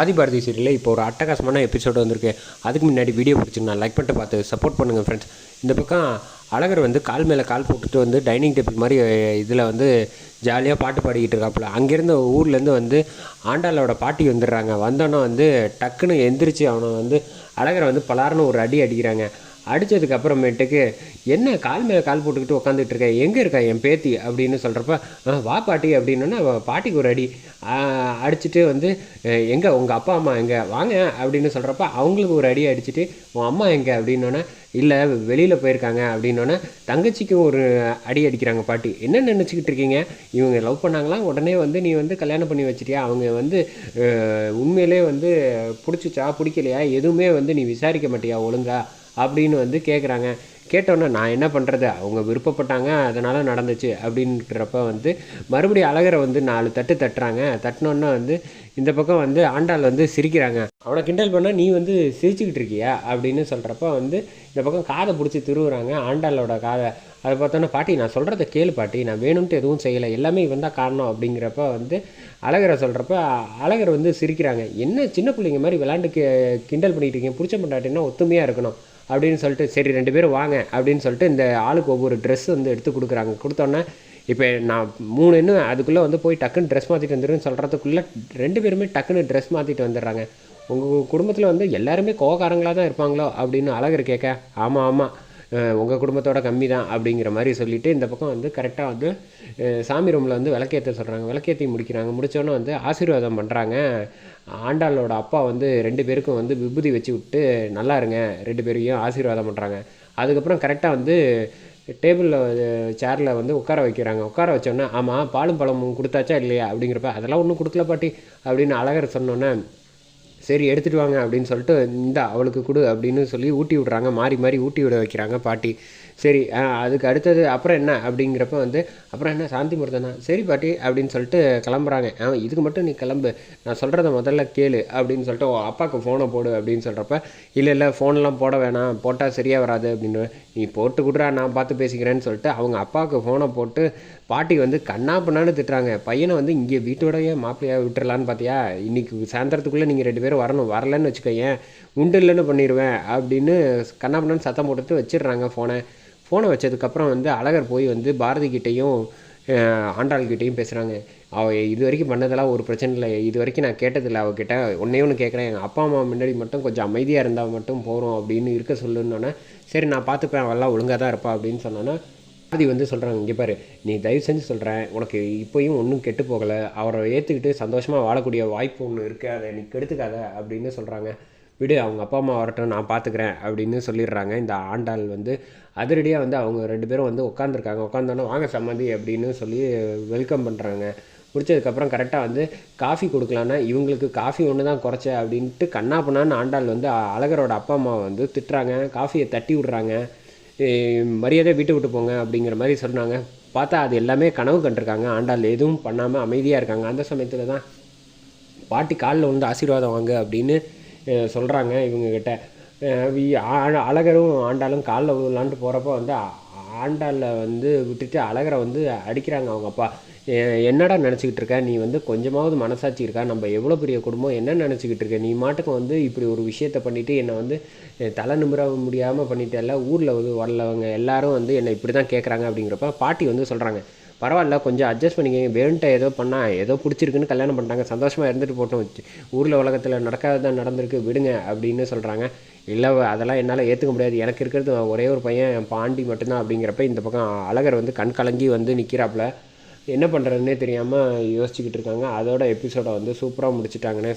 ஆதிபாரதி சீரியலில் இப்போ ஒரு அட்டகாசமான எபிசோடு வந்திருக்கு. அதுக்கு முன்னாடி வீடியோ பிடிச்சிருந்தா லைக் பண்ணிட்டு பார்த்து சப்போர்ட் பண்ணுங்கள் ஃப்ரெண்ட்ஸ் இந்த பக்கம் அழகர் வந்து கால் மேலே கால் போட்டுட்டு வந்து டைனிங் டேபிள் மாதிரி இதில் வந்து ஜாலியாக பாட்டு பாடிக்கிட்டு இருக்காப்புல. அங்கேருந்து ஊர்லேருந்து வந்து ஆண்டாளோட பாட்டி வந்துடுறாங்க. வந்தோன்னே வந்து டக்குன்னு எந்திரிச்சு அவனை வந்து அழகரை வந்து பலாருன்னு ஒரு அடி அடிக்கிறாங்க. அடித்ததுக்கு அப்புறமேட்டுக்கு என்ன கால் மேலே கால் போட்டுக்கிட்டு உட்காந்துட்டு இருக்க எங்கே இருக்கா என் பேத்தி? அப்படின்னு சொல்கிறப்ப வா பாட்டி அப்படின்னா பாட்டிக்கு ஒரு அடி. அடிச்சுட்டு வந்து எங்கே உங்கள் அப்பா அம்மா எங்கே? வாங்க அப்படின்னு சொல்கிறப்ப அவங்களுக்கு ஒரு அடி அடிச்சுட்டு உன் அம்மா எங்கே? அப்படின்னோன்னே இல்லை வெளியில் போயிருக்காங்க அப்படின்னோன்னே தங்கச்சிக்கும் ஒரு அடி அடிக்கிறாங்க பாட்டி. என்ன நினச்சிக்கிட்டு இருக்கீங்க? இவங்க லவ் பண்ணாங்களா? உடனே வந்து நீ வந்து கல்யாணம் பண்ணி வச்சிட்டியா? அவங்க வந்து உண்மையிலே வந்து பிடிச்சிச்சா? பிடிக்கலையா? எதுவுமே வந்து நீ விசாரிக்க மாட்டியா ஒழுங்கா? அப்படின்னு வந்து கேட்குறாங்க கேட்டோன்னே நான் என்ன பண்ணுறது அவங்க விருப்பப்பட்டாங்க அதனால் நடந்துச்சு அப்படின்றப்ப வந்து மறுபடியும் அழகரை வந்து நாலு தட்டு தட்டுறாங்க. தட்டினோன்னே வந்து இந்த பக்கம் வந்து ஆண்டாள் வந்து சிரிக்கிறாங்க. அவனை கிண்டல் பண்ணால் நீ வந்து சிரிச்சுக்கிட்டு இருக்கியா? அப்படின்னு சொல்கிறப்ப வந்து இந்த பக்கம் காதை பிடிச்சி திருவுறாங்க ஆண்டாளோட காதை. அதை பார்த்தோன்னா பாட்டி நான் சொல்கிறத கேளு பாட்டி. நான் வேணும்ன்ட்டு எதுவும் செய்யலை. எல்லாமே இவன் தான் காரணம். அப்படிங்கிறப்ப வந்து அழகரை சொல்கிறப்ப அழகர் வந்து சிரிக்கிறாங்க. என்ன சின்ன பிள்ளைங்க மாதிரி விளாண்டு கிண்டல் பண்ணிட்டு இருக்கீங்க? பிடிச்ச பண்ணாட்டின்னா ஒத்துமையாக இருக்கணும். அப்படின்னு சொல்லிட்டு சரி ரெண்டு பேரும் வாங்க அப்படின்னு சொல்லிட்டு இந்த ஆளுக்கு ஒவ்வொரு ட்ரெஸ் வந்து எடுத்து கொடுக்குறாங்க. கொடுத்தோன்னே இப்போ நான் மூணு இன்னும் அதுக்குள்ளே வந்து போய் டக்குன்னு ட்ரெஸ் மாற்றிட்டு வந்துடுன்னு சொல்கிறதுக்குள்ளே ரெண்டு பேருமே டக்குன்னு ட்ரெஸ் மாற்றிட்டு வந்துடுறாங்க. உங்கள் குடும்பத்தில் வந்து எல்லாருமே கோகாரங்களாக தான் இருப்பாங்களோ அப்படின்னு அழகர் கேட்க ஆமாம் ஆமாம் உங்கள் குடும்பத்தோட கம்மி தான் அப்படிங்கிற மாதிரி சொல்லிவிட்டு இந்த பக்கம் வந்து கரெக்டாக வந்து சாமி ரூமில் வந்து விளக்கேற்ற சொல்கிறாங்க விளக்கேற்றி முடிக்கிறாங்க. முடித்தோன்னே வந்து ஆசீர்வாதம் பண்ணுறாங்க ஆண்டாளோட அப்பா வந்து ரெண்டு பேருக்கும் வந்து விபூதி வச்சு விட்டு நல்லா இருங்க. ரெண்டு பேரையும் ஆசீர்வாதம் பண்ணுறாங்க அதுக்கப்புறம் கரெக்டாக வந்து டேபிளில் சேரில் வந்து உட்கார வைக்கிறாங்க. உட்கார வச்சோன்னே ஆமாம் பாலும் பழமும் கொடுத்தாச்சா இல்லையா? அப்படிங்கிறப்ப அதெல்லாம் ஒன்றும் கொடுக்கல பாட்டி அப்படின்னு அழகர் சொன்னோன்னே சரி எடுத்துகிட்டு வாங்க அப்படின்னு சொல்லிட்டு இந்த அவளுக்கு கொடு அப்படின்னு சொல்லி ஊட்டி விடுறாங்க. மாறி மாறி ஊட்டி விட வைக்கிறாங்க பாட்டி. சரி அதுக்கு அடுத்தது அப்புறம் என்ன அப்படிங்கிறப்ப வந்து அப்புறம் என்ன சாந்தி முருதனா சரி பாட்டி அப்படின்னு சொல்லிட்டு கிளம்புறாங்க. ஆ இதுக்கு மட்டும் நீ கிளம்பு. நான் சொல்கிறத முதல்ல கேளு அப்படின்னு சொல்லிட்டு அப்பாவுக்கு ஃபோனை போடு அப்படின்னு சொல்கிறப்ப இல்லை இல்லை ஃபோன்லாம் போட வேணாம். போட்டால் சரியாக வராது அப்படின்னு நீ போட்டு கொடுறா நான் பார்த்து பேசிக்கிறேன்னு சொல்லிட்டு அவங்க அப்பாவுக்கு ஃபோனை போட்டு பாட்டி வந்து கண்ணா பண்ணான்னு திட்டுறாங்க. பையனை வந்து இங்கே வீட்டோடய மாப்பிள்ளையாக விட்டுறலான்னு பார்த்தியா இன்றைக்கி சாயந்தரத்துக்குள்ளே நீங்கள் ரெண்டு பேரும் வரணும். வரலன்னு வச்சுக்கோயேன். உண்டு இல்லைன்னு பண்ணிடுவேன் அப்படின்னு கண்ணா சத்தம் போட்டுட்டு வச்சிடுறாங்க ஃபோனை ஃபோனை வச்சதுக்கப்புறம் வந்து அழகர் போய் வந்து பாரதி கிட்டேயும் ஆண்டாள்கிட்டையும் பேசுகிறாங்க அவள் இது வரைக்கும் பண்ணதெல்லாம் ஒரு பிரச்சனை இல்லை. இது வரைக்கும் நான் கேட்டதில்லை. அவகிட்ட ஒன்றே ஒன்று கேட்குறேன். எங்கள் அப்பா அம்மா முன்னாடி மட்டும் கொஞ்சம் அமைதியாக இருந்தால் மட்டும் போகிறோம் அப்படின்னு இருக்க சொல்லுன்னொன்னே சரி நான் பார்த்துப்பேன். அவெல்லாம் ஒழுங்காக தான் இருப்பா அப்படின்னு சொன்னோன்னா பாரதி வந்து சொல்கிறாங்க இங்கே பாரு நீ தயவு செஞ்சு சொல்கிறேன் உனக்கு இப்போயும் ஒன்றும் கெட்டு போகலை. அவரை ஏற்றுக்கிட்டு சந்தோஷமாக வாழக்கூடிய வாய்ப்பு ஒன்று இருக்குது அதை நீ கெடுத்துக்காத அப்படின்னு சொல்கிறாங்க விடு அவங்க அப்பா அம்மா வரட்டும் நான் பார்த்துக்கிறேன் அப்படின்னு சொல்லிடுறாங்க. இந்த ஆண்டாள் வந்து அதிரடியாக வந்து அவங்க ரெண்டு பேரும் வந்து உட்காந்துருக்காங்க உட்காந்தோன்னே வாங்க சம்மந்தி அப்படின்னு சொல்லி வெல்கம் பண்ணுறாங்க முடிச்சதுக்கப்புறம் கரெக்டாக வந்து காஃபி கொடுக்கலான்னா இவங்களுக்கு காஃபி ஒன்று தான் குறைச்ச அப்படின்ட்டு கண்ணா பண்ணான்னு ஆண்டாள் வந்து அழகரோட அப்பா அம்மா வந்து திட்டுறாங்க. காஃபியை தட்டி விட்றாங்க. மரியாதை வீட்டு விட்டு போங்க அப்படிங்கிற மாதிரி சொன்னாங்க. பார்த்தா அது எல்லாமே கனவு கண்டிருக்காங்க. ஆண்டாள் எதுவும் பண்ணாமல் அமைதியாக இருக்காங்க. அந்த சமயத்தில் தான் பாட்டி காலில் வந்து ஆசீர்வாதம் வாங்க அப்படின்னு சொல்கிறாங்க இவங்கக்கிட்ட அழகரும் ஆண்டாலும் காலில் விழுலான்ட்டு போகிறப்ப வந்து ஆண்டாளில் வந்து விட்டுட்டு அழகரை வந்து அடிக்கிறாங்க அவங்க அப்பா. என்னடா நினச்சிக்கிட்டு இருக்க? நீ வந்து கொஞ்சமாவது மனசாட்சி இருக்கா? நம்ம எவ்வளோ பெரிய குடும்பம்? என்ன நினச்சிக்கிட்டு இருக்க? நீ மாட்டுக்கு வந்து இப்படி ஒரு விஷயத்த பண்ணிவிட்டு என்னை வந்து தலை நிமிர முடியாமல் பண்ணிட்டேல்ல ஊரில் வந்து வரலவங்க எல்லாரும் வந்து என்னை இப்படி தான் கேட்குறாங்க அப்படிங்கிறப்ப பாட்டி வந்து சொல்கிறாங்க பரவாயில்ல கொஞ்சம் அட்ஜஸ்ட் பண்ணிக்கங்க. வேணுன்ட்ட ஏதோ பண்ணால் ஏதோ பிடிச்சிருக்குன்னு கல்யாணம் பண்ணிட்டாங்க. சந்தோஷமாக இருந்துட்டு போட்டோம். ஊரில் உலகத்தில் நடக்காததான் நடந்திருக்கு விடுங்க அப்படின்னு சொல்கிறாங்க இல்லை அதெல்லாம் என்னால் ஏற்றுக்க முடியாது. எனக்கு இருக்கிறது ஒரே ஒரு பையன் பாண்டி மட்டும்தான் அப்படிங்கிறப்ப இந்த பக்கம் அழகர் வந்து கண் கலங்கி வந்து நிற்கிறாப்புல என்ன பண்ணுறதுனே தெரியாமல் யோசிச்சுக்கிட்டு இருக்காங்க. அதோட எபிசோடை வந்து சூப்பராக முடிச்சுட்டாங்கன்னே